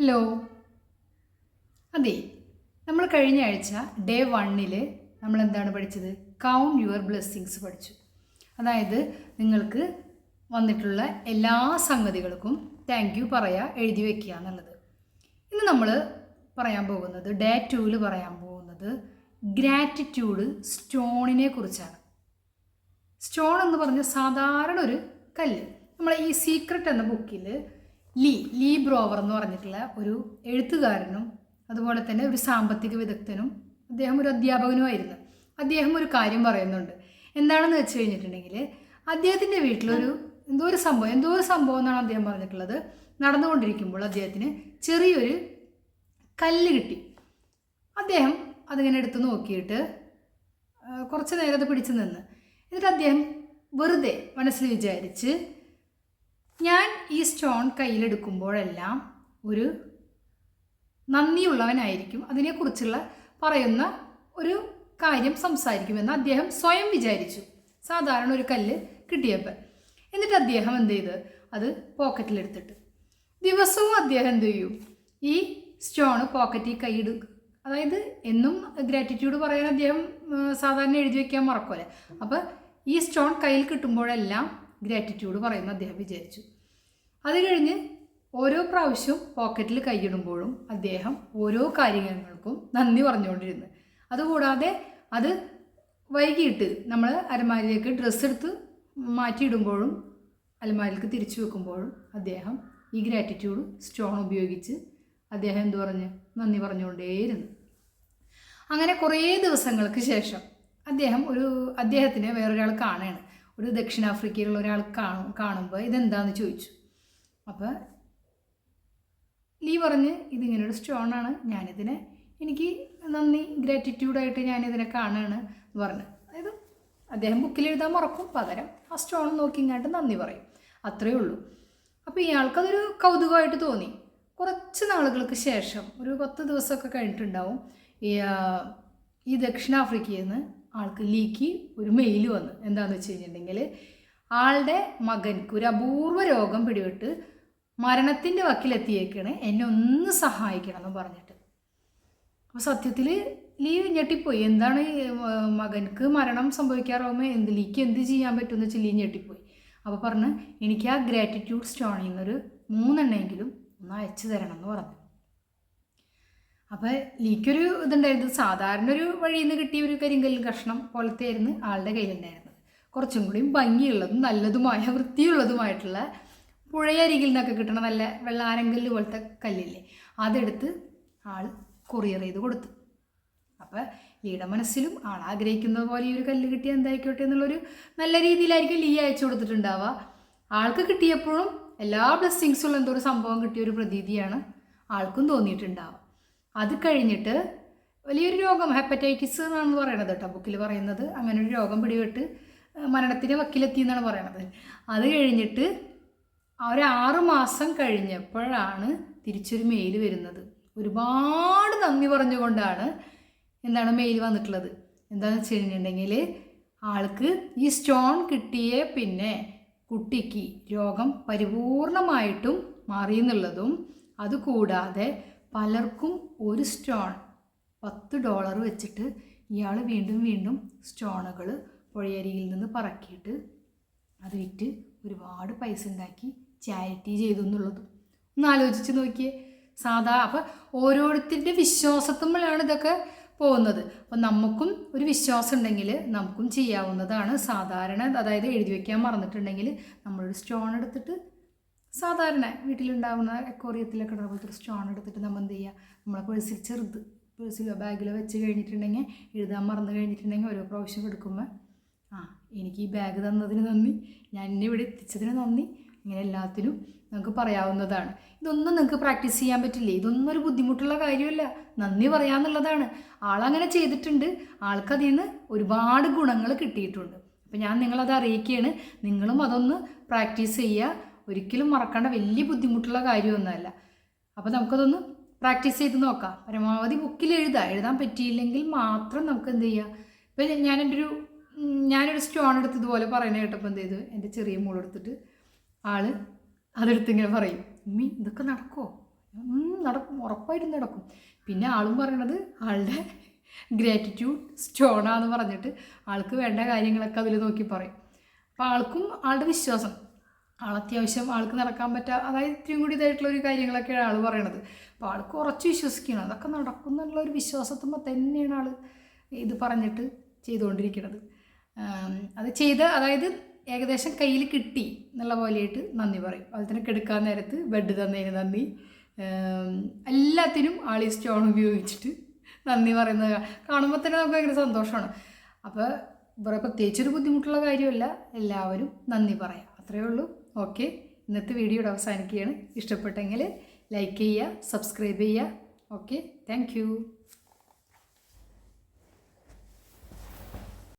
Hello അതെ നമ്മൾ കഴിഞ്ഞ ആഴ്ച ഡേ വണ്ണിൽ നമ്മൾ എന്താണ് പഠിച്ചത്? കൗണ്ട് യുവർ ബ്ലെസ്സിങ്സ് പഠിച്ചു. അതായത് നിങ്ങൾക്ക് വന്നിട്ടുള്ള എല്ലാ സംഗതികൾക്കും താങ്ക് യു പറയുക എഴുതി വെക്കുക എന്നുള്ളത്. ഇന്ന് നമ്മൾ പറയാൻ പോകുന്നത് ഡേ ടൂവിൽ പറയാൻ പോകുന്നത് ഗ്രാറ്റിറ്റ്യൂഡ് സ്റ്റോണിനെ കുറിച്ചാണ്. സ്റ്റോൺ എന്ന് പറഞ്ഞ സാധാരണ ഒരു കല്ല്. നമ്മൾ ഈ സീക്രട്ട് എന്ന ബുക്കിൽ ലീ ലീ ബ്രോവർ എന്ന് പറഞ്ഞിട്ടുള്ള ഒരു എഴുത്തുകാരനും അതുപോലെ തന്നെ ഒരു സാമ്പത്തിക വിദഗ്ധനും അദ്ദേഹം ഒരു അധ്യാപകനുമായിരുന്നു അദ്ദേഹം ഒരു കാര്യം പറയുന്നുണ്ട്. എന്താണെന്ന് വെച്ച് കഴിഞ്ഞിട്ടുണ്ടെങ്കിൽ അദ്ദേഹത്തിന്റെ വീട്ടിലൊരു എന്തോ ഒരു സംഭവം എന്തോ ഒരു സംഭവം എന്നാണ് അദ്ദേഹം പറഞ്ഞിട്ടുള്ളത്. നടന്നുകൊണ്ടിരിക്കുമ്പോൾ അദ്ദേഹത്തിന് ചെറിയൊരു കല്ല് കിട്ടി. അദ്ദേഹം അതിങ്ങനെ എടുത്ത് നോക്കിയിട്ട് കുറച്ച് നേരം അത് പിടിച്ചു നിന്ന്. എന്നിട്ട് അദ്ദേഹം വെറുതെ മനസ്സിൽ വിചാരിച്ച് ഞാൻ ഈ സ്റ്റോൺ കയ്യിലെടുക്കുമ്പോഴെല്ലാം ഒരു നന്ദിയുള്ളവനായിരിക്കും. അതിനെക്കുറിച്ചുള്ള പറയുന്ന ഒരു കാര്യം സംസാരിക്കുമെന്ന് അദ്ദേഹം സ്വയം വിചാരിച്ചു. സാധാരണ ഒരു കല്ല് കിട്ടിയപ്പോൾ എന്നിട്ട് അദ്ദേഹം എന്ത് ചെയ്ത്? അത് പോക്കറ്റിലെടുത്തിട്ട്. ദിവസവും അദ്ദേഹം എന്ത് ചെയ്യും? ഈ സ്റ്റോൺ പോക്കറ്റിൽ കൈയിടും. അതായത് എന്നും ഗ്രാറ്റിറ്റ്യൂഡ് പറയാൻ അദ്ദേഹം സാധാരണ എഴുതി വയ്ക്കാൻ മറക്കുമല്ലേ അപ്പോൾ ഈ സ്റ്റോൺ കയ്യിൽ കിട്ടുമ്പോഴെല്ലാം ഗ്രാറ്റിറ്റ്യൂഡ് പറയുമെന്ന് അദ്ദേഹം വിചാരിച്ചു. അത് കഴിഞ്ഞ് ഓരോ പ്രാവശ്യവും പോക്കറ്റിൽ കൈയിടുമ്പോഴും അദ്ദേഹം ഓരോ കാര്യങ്ങൾക്കും നന്ദി പറഞ്ഞുകൊണ്ടിരുന്നു. അതുകൂടാതെ അത് വൈകിട്ട് നമ്മൾ അലമാരിയിലേക്ക് ഡ്രസ്സ് എടുത്ത് മാറ്റിയിടുമ്പോഴും അലമാരിക്ക് തിരിച്ചു വെക്കുമ്പോഴും അദ്ദേഹം ഈ ഗ്രാറ്റിറ്റ്യൂഡ് സ്റ്റോൺ ഉപയോഗിച്ച് അദ്ദേഹം എന്തു പറഞ്ഞ്? നന്ദി പറഞ്ഞുകൊണ്ടേയിരുന്നു. അങ്ങനെ കുറേ ദിവസങ്ങൾക്ക് ശേഷം അദ്ദേഹം ഒരു അദ്ദേഹത്തിന് വേറൊരാൾ കാണുകയാണ്. ഒരു ദക്ഷിണാഫ്രിക്കയിലുള്ള ഒരാൾ കാണും കാണുമ്പോൾ ഇതെന്താന്ന് ചോദിച്ചു. അപ്പോൾ ലീ പറഞ്ഞ് ഇതിങ്ങനെ ഒരു സ്റ്റോണാണ് ഞാനിതിനെ എനിക്ക് നന്ദി ഗ്രാറ്റിറ്റ്യൂഡായിട്ട് ഞാനിതിനെ കാണുകയാണ് എന്ന് പറഞ്ഞു. അതായത് അദ്ദേഹം ബുക്കിൽ എഴുതാൻ മറക്കും പകരം ആ സ്റ്റോൺ നോക്കി ഇങ്ങോട്ട് നന്ദി പറയും. അത്രയേ ഉള്ളൂ. അപ്പോൾ ഇയാൾക്കതൊരു കൗതുകമായിട്ട് തോന്നി. കുറച്ച് നാളുകൾക്ക് ശേഷം ഒരു പത്ത് ദിവസമൊക്കെ കഴിഞ്ഞിട്ടുണ്ടാവും ഈ ദക്ഷിണാഫ്രിക്കയിൽ നിന്ന് ആൾക്ക് ലീക്ക് ഒരു മെയിൽ വന്നു. എന്താണെന്ന് വെച്ച് കഴിഞ്ഞിട്ടുണ്ടെങ്കിൽ ആളുടെ മകൻക്ക് ഒരു അപൂർവ രോഗം പിടിപെട്ട് മരണത്തിന്റെ വക്കിലെത്തിയേക്കാണ്. എന്നെ ഒന്ന് സഹായിക്കണം എന്ന് പറഞ്ഞിട്ട്. അപ്പോൾ സത്യത്തിൽ ലീവ് ഞെട്ടിപ്പോയി. എന്താണ് മകൻക്ക് മരണം സംഭവിക്കാറാവുമ്പോൾ എന്ത് ലീക്ക് എന്ത് ചെയ്യാൻ പറ്റുമെന്ന് വെച്ചാൽ ലീവ് ഞെട്ടിപ്പോയി. അപ്പോൾ പറഞ്ഞ് എനിക്ക് ആ ഗ്രാറ്റിറ്റ്യൂഡ് സ്റ്റോണിൽ നിന്നൊരു മൂന്നെണ്ണമെങ്കിലും ഒന്ന് അയച്ചു തരണം എന്ന് പറഞ്ഞു. അപ്പോൾ ലീക്കൊരു ഇതുണ്ടായിരുന്നു. സാധാരണ ഒരു വഴിയിൽ നിന്ന് കിട്ടിയ ഒരു കരിങ്കല്ല് കഷ്ണം പോലത്തെ ആയിരുന്നു ആളുടെ കയ്യിലുണ്ടായിരുന്നത്. കുറച്ചും കൂടിയും ഭംഗിയുള്ളതും നല്ലതുമായ വൃത്തിയുള്ളതുമായിട്ടുള്ള പുഴയരികിൽ നിന്നൊക്കെ കിട്ടണ നല്ല വെള്ളാരങ്കല്ല് പോലത്തെ കല്ലില്ലേ അതെടുത്ത് ആൾ കൊറിയർ ചെയ്ത് കൊടുത്തു. അപ്പോൾ ലീയുടെ മനസ്സിലും ആൾ ആഗ്രഹിക്കുന്നത് പോലെ ഈ ഒരു കല്ല് കിട്ടിയാൽ എന്തായിക്കോട്ടെ എന്നുള്ളൊരു നല്ല രീതിയിലായിരിക്കും ലീ അയച്ചു കൊടുത്തിട്ടുണ്ടാവുക. ആൾക്ക് കിട്ടിയപ്പോഴും എല്ലാ ബ്ലെസ്സിങ്സുള്ള എന്തോ ഒരു സംഭവം കിട്ടിയ ഒരു പ്രതീതിയാണ് ആൾക്കും തോന്നിയിട്ടുണ്ടാവുക. അത് കഴിഞ്ഞിട്ട് വലിയൊരു രോഗം ഹെപ്പറ്റൈറ്റിസ് എന്നാണ് പറയണത് കേട്ടോ. ബുക്കിൽ പറയുന്നത്. അങ്ങനെ ഒരു രോഗം പിടിപെട്ട് മരണത്തിന്റെ വക്കിലെത്തി എന്നാണ് പറയണത്. അത് കഴിഞ്ഞിട്ട് ആ ഒരു ആറ് മാസം കഴിഞ്ഞപ്പോഴാണ് തിരിച്ചൊരു മെയിൽ വരുന്നത്. ഒരുപാട് നന്ദി പറഞ്ഞുകൊണ്ടാണ് എന്താണ് മെയിൽ വന്നിട്ടുള്ളത്. എന്താണെന്ന് വെച്ച് കഴിഞ്ഞിട്ടുണ്ടെങ്കിൽ ആൾക്ക് ഈ സ്റ്റോൺ കിട്ടിയ പിന്നെ കുട്ടിക്ക് രോഗം പരിപൂർണമായിട്ടും മാറിയെന്നുള്ളതും അതുകൂടാതെ പലർക്കും ഒരു സ്റ്റോൺ പത്ത് ഡോളർ വെച്ചിട്ട് ഇയാൾ വീണ്ടും വീണ്ടും സ്റ്റോണുകൾ പുഴയരിയിൽ നിന്ന് പറക്കിയിട്ട് അത് വിറ്റ് ഒരുപാട് പൈസ ഉണ്ടാക്കി ചാരിറ്റി ചെയ്തു എന്നുള്ളതും. ഒന്ന് ആലോചിച്ച് നോക്കിയേ. സാധാ അപ്പം ഓരോരുത്തരുടെ വിശ്വാസത്തുമ്പോഴാണ് ഇതൊക്കെ പോകുന്നത്. അപ്പം നമുക്കും ഒരു വിശ്വാസം ഉണ്ടെങ്കിൽ നമുക്കും ചെയ്യാവുന്നതാണ് സാധാരണ അതായത് എഴുതി വയ്ക്കാൻ മറന്നിട്ടുണ്ടെങ്കിൽ നമ്മളൊരു സ്റ്റോൺ എടുത്തിട്ട് സാധാരണ വീട്ടിലുണ്ടാകുന്ന എക്കോറിയത്തിലൊക്കെ പോലത്തെ ഒരു സ്റ്റോൺ എടുത്തിട്ട് നമ്മൾ എന്ത് ചെയ്യുക നമ്മളെ പേഴ്സിൽ ചെറുത് പേഴ്സിലോ ബാഗിലോ വെച്ച് കഴിഞ്ഞിട്ടുണ്ടെങ്കിൽ എഴുതാൻ മറന്നു കഴിഞ്ഞിട്ടുണ്ടെങ്കിൽ ഓരോ പ്രാവശ്യം എടുക്കുമ്പോൾ ആ എനിക്ക് ഈ ബാഗ് തന്നതിന് നന്ദി ഞാൻ എന്നെ ഇവിടെ എത്തിച്ചതിന് നന്ദി. ഇങ്ങനെ എല്ലാത്തിനും നമുക്ക് പറയാവുന്നതാണ്. ഇതൊന്നും നിങ്ങൾക്ക് പ്രാക്ടീസ് ചെയ്യാൻ പറ്റില്ലേ? ഇതൊന്നും ഒരു ബുദ്ധിമുട്ടുള്ള കാര്യമല്ല. നന്ദി പറയാമെന്നുള്ളതാണ് ആളങ്ങനെ ചെയ്തിട്ടുണ്ട്. ആൾക്കതിൽ നിന്ന് ഒരുപാട് ഗുണങ്ങൾ കിട്ടിയിട്ടുണ്ട്. അപ്പം ഞാൻ നിങ്ങളത് അറിയിക്കുകയാണ്. നിങ്ങളും അതൊന്ന് പ്രാക്ടീസ് ചെയ്യുക. ഒരിക്കലും മറക്കേണ്ട വലിയ ബുദ്ധിമുട്ടുള്ള കാര്യമൊന്നുമല്ല. അപ്പോൾ നമുക്കതൊന്ന് പ്രാക്ടീസ് ചെയ്ത് നോക്കാം. പരമാവധി ബുക്കിൽ എഴുതാം എഴുതാൻ പറ്റിയില്ലെങ്കിൽ മാത്രം നമുക്ക് എന്ത് ചെയ്യാം? ഇപ്പം ഞാനെന്റെ ഒരു ഉം, ഞാനൊരു സ്റ്റോൺ എടുത്ത് ഇതുപോലെ പറയുന്നത് കേട്ടപ്പോൾ എന്ത് ചെയ്തു? എന്റെ ചെറിയ മോളെടുത്തിട്ട് ആൾ അതെടുത്തിങ്ങനെ പറയും ഉമ്മി ഇതൊക്കെ നടക്കുമോ നടക്കും. ഉറപ്പായിട്ടും നടക്കും. പിന്നെ ആളും പറയണത് ആളുടെ ഗ്രാറ്റിറ്റ്യൂഡ് സ്റ്റോണാന്ന് പറഞ്ഞിട്ട് ആൾക്ക് വേണ്ട കാര്യങ്ങളൊക്കെ അതിൽ നോക്കി പറയും. അപ്പോൾ ആൾക്കും ആളുടെ വിശ്വാസം. ആൾ അത്യാവശ്യം ആൾക്ക് നടക്കാൻ പറ്റുക അതായത് ഇത്രയും കൂടി ഇതായിട്ടുള്ള ഒരു കാര്യങ്ങളൊക്കെയാണ് ആൾ പറയണത്. അപ്പോൾ ആൾക്ക് കുറച്ച് വിശ്വസിക്കണം. അതൊക്കെ നടക്കുന്നുള്ള ഒരു വിശ്വാസത്തുമ്പോൾ തന്നെയാണ് ആൾ ഇത് പറഞ്ഞിട്ട് ചെയ്തുകൊണ്ടിരിക്കുന്നത് അത് ചെയ്ത് അതായത് ഏകദേശം കയ്യിൽ കിട്ടി എന്നുള്ള പോലെയായിട്ട് നന്ദി പറയും. അതുപോലെ തന്നെ കെടുക്കാൻ നേരത്ത് ബെഡ് തന്നതിന് നന്ദി. എല്ലാത്തിനും ആൾ ഈ സ്റ്റോൺ ഉപയോഗിച്ചിട്ട് നന്ദി പറയുന്നത് കാണുമ്പോൾ തന്നെ നമുക്ക് ഭയങ്കര സന്തോഷമാണ്. അപ്പോൾ പ്രത്യേകിച്ചൊരു ബുദ്ധിമുട്ടുള്ള കാര്യമല്ല. എല്ലാവരും നന്ദി പറയാം. അത്രയേ ഉള്ളൂ. ഓക്കെ. ഇന്നത്തെ വീഡിയോയുടെ അവസാനിക്കുകയാണ്. ഇഷ്ടപ്പെട്ടെങ്കിൽ ലൈക്ക് ചെയ്യുക സബ്സ്ക്രൈബ് ചെയ്യുക. ഓക്കെ. താങ്ക്